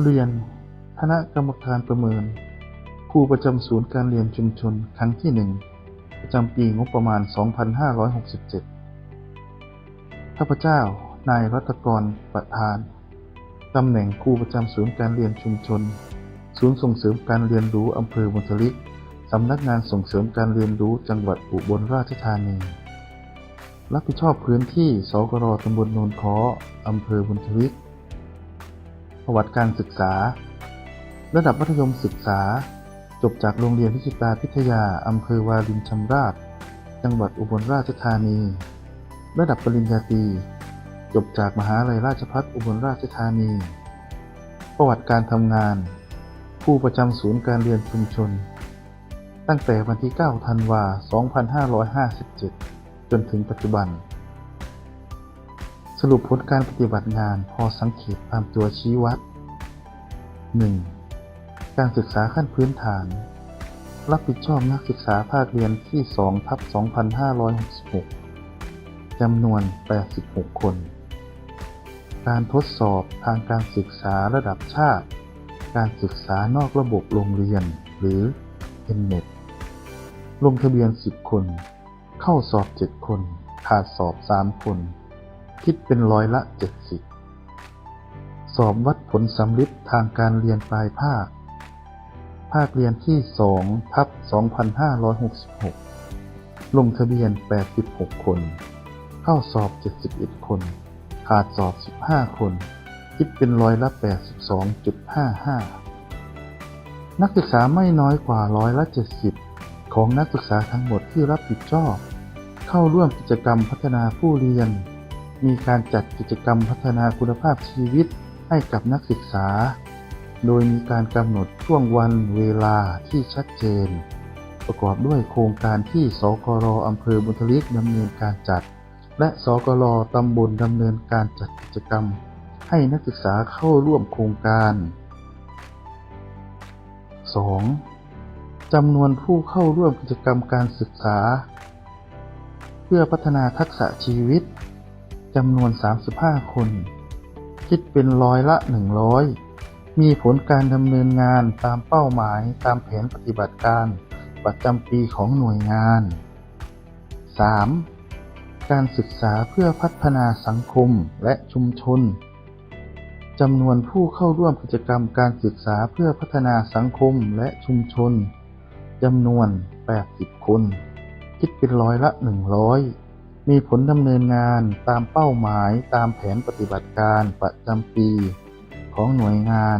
เรียน คณะกรรมการประเมิน ครูประจำศูนย์การเรียนชุมชนครั้งที่หนึ่งประจำปีงบประมาณ 2567 ข้าพเจ้า นายรัตกร ประธาน ตำแหน่งครูประจำศูนย์การเรียนชุมชน ศูนย์ส่งเสริมการเรียนรู้อำเภอบุญทลิกสำนักงานส่งเสริมการเรียนรู้จังหวัดอุบลราชธานี รับผิดชอบพื้นที่สกรตำบลโนนค้ออำเภอบุญทลิก ประวัติการศึกษา ระดับมัธยมศึกษา จบจากโรงเรียนพิจิตาพิทยา อำเภอวารินชำราบจังหวัดอุบลราชธานี ระดับปริญญาตรี จบจากมหาลัยราชภัฏอุบลราชธานี ประวัติการทำงาน ผู้ประจำศูนย์การเรียนชุมชน ตั้งแต่วันที่ 9 ธันวา 2557 จนถึงปัจจุบัน สรุปผลการปฏิบัติงานพอสังเกตตามตัวชี้วัด 1. การศึกษาขั้นพื้นฐาน รับผิดชอบนักศึกษาภาคเรียนที่2ทับ2566 จำนวน 86 คน การทดสอบทางการศึกษาระดับชาติ การศึกษานอกระบบโรงเรียนหรือ NNET ลงทะเบียน 10 คน เข้าสอบ 7 คน ขาดสอบ 3 คน คิดเป็นร้อยละ 70 สอบวัดผลสำลิดทางการเรียนปลายภาค ภาคเรียนที่2ทับ2566 ลงทะเบียน 86 คน เข้าสอบ 71 คน ขาดสอบ 15 คน คิดเป็นร้อยละ 82.55 นักศึกษาไม่น้อยกว่าร้อยละ 70 ของนักศึกษาทั้งหมดที่รับผิดชอบ เข้าร่วมกิจกรรมพัฒนาผู้เรียน มีการจัดกิจกรรมพัฒนาคุณภาพชีวิตให้กับนักศึกษา โดยมีการกำหนดช่วงวันเวลาที่ชัดเจน ประกอบด้วยโครงการที่สกรอำเภอบุญทลิกดำเนินการจัด และสกรตำบลดำเนินการจัดกิจกรรม ให้นักศึกษาเข้าร่วมโครงการ 2. จำนวนผู้เข้าร่วมกิจกรรมการศึกษา เพื่อพัฒนาทักษะชีวิต จำนวน 35 คน คิดเป็นร้อยละ 100 มีผลการดำเนินงานตามเป้าหมายตามแผนปฏิบัติการประจำปีของหน่วยงาน 3. การศึกษาเพื่อพัฒนาสังคมและชุมชนจำนวนผู้เข้าร่วมกิจกรรมการศึกษาเพื่อพัฒนาสังคมและชุมชนจำนวน 80 คน คิดเป็นร้อยละ 100 มีผลดำเนินงานตามเป้าหมายตามแผนปฏิบัติการประจำปีของหน่วยงาน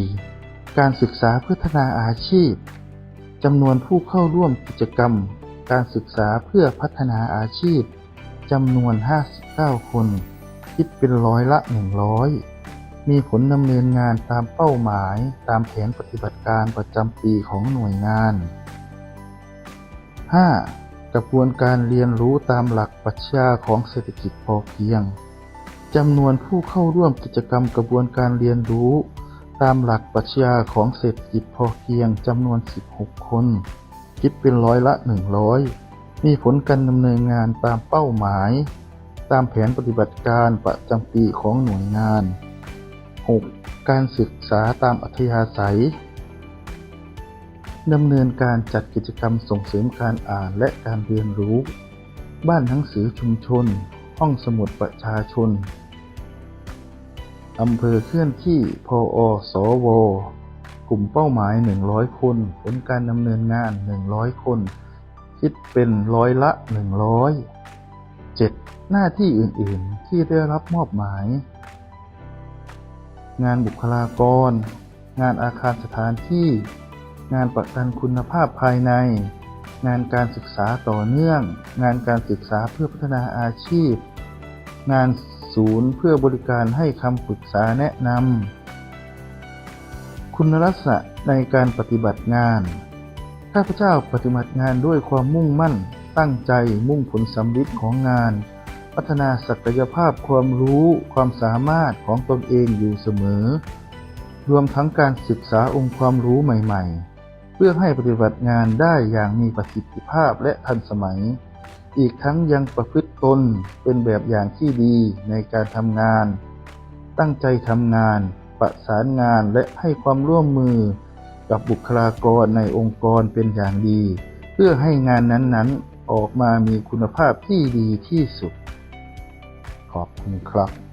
4. การศึกษาพัฒนาอาชีพจำนวนผู้เข้าร่วมกิจกรรม การศึกษาเพื่อพัฒนาอาชีพจำนวน 59 คน คิดเป็นร้อยละ 100 มีผลดำเนินงานตามเป้าหมายตามแผนปฏิบัติการประจำปีของหน่วยงาน 5. กระบวนการเรียนรู้ตามหลักปรัชญาของเศรษฐกิจพอเพียงจำนวนผู้เข้าร่วมกิจกรรมกระบวนการเรียนรู้ ตามหลักปรัชญาของเศรษฐกิจพอเพียงจำนวน 16 คน คิดเป็นร้อยละ 100 มีผลการดำเนินงานตามเป้าหมาย ตามแผนปฏิบัติการประจำปีของหน่วยงาน 6. การศึกษาตามอัธยาศัย ดำเนินการจัดกิจกรรมส่งเสริมการอ่านและการเรียนรู้ บ้านหนังสือชุมชน ห้องสมุดประชาชน อำเภอเคลื่อนที่ พออสว กลุ่มเป้าหมาย 100 คน ผลการดำเนินงาน 100 คน คิดเป็นร้อยละ 100 7. หน้าที่อื่น ๆ ที่ได้รับมอบหมาย งานบุคลากร งานอาคารสถานที่ งานประกันคุณภาพภายใน งานการศึกษาต่อเนื่อง งานการศึกษาเพื่อพัฒนาอาชีพ งานศูนย์เพื่อบริการให้คำปรึกษาแนะนำ คุณลักษณะในการปฏิบัติงาน ข้าพเจ้าปฏิบัติงานด้วยความมุ่งมั่น ตั้งใจมุ่งผลสำลิดของงาน พัฒนาศักยภาพความรู้ความสามารถของตนเองอยู่เสมอรวมทั้งการศึกษาองค์ความรู้ใหม่ ๆ เพื่อให้ปฏิบัติงานได้อย่างมีประสิทธิภาพและทันสมัย อีกทั้งยังประพฤติตนเป็นแบบอย่างที่ดีในการทำงาน ตั้งใจทำงาน ประสานงานและให้ความร่วมมือกับบุคลากรในองค์กรเป็นอย่างดี เพื่อให้งานนั้นๆออกมามีคุณภาพที่ดีที่สุด ขอบคุณครับ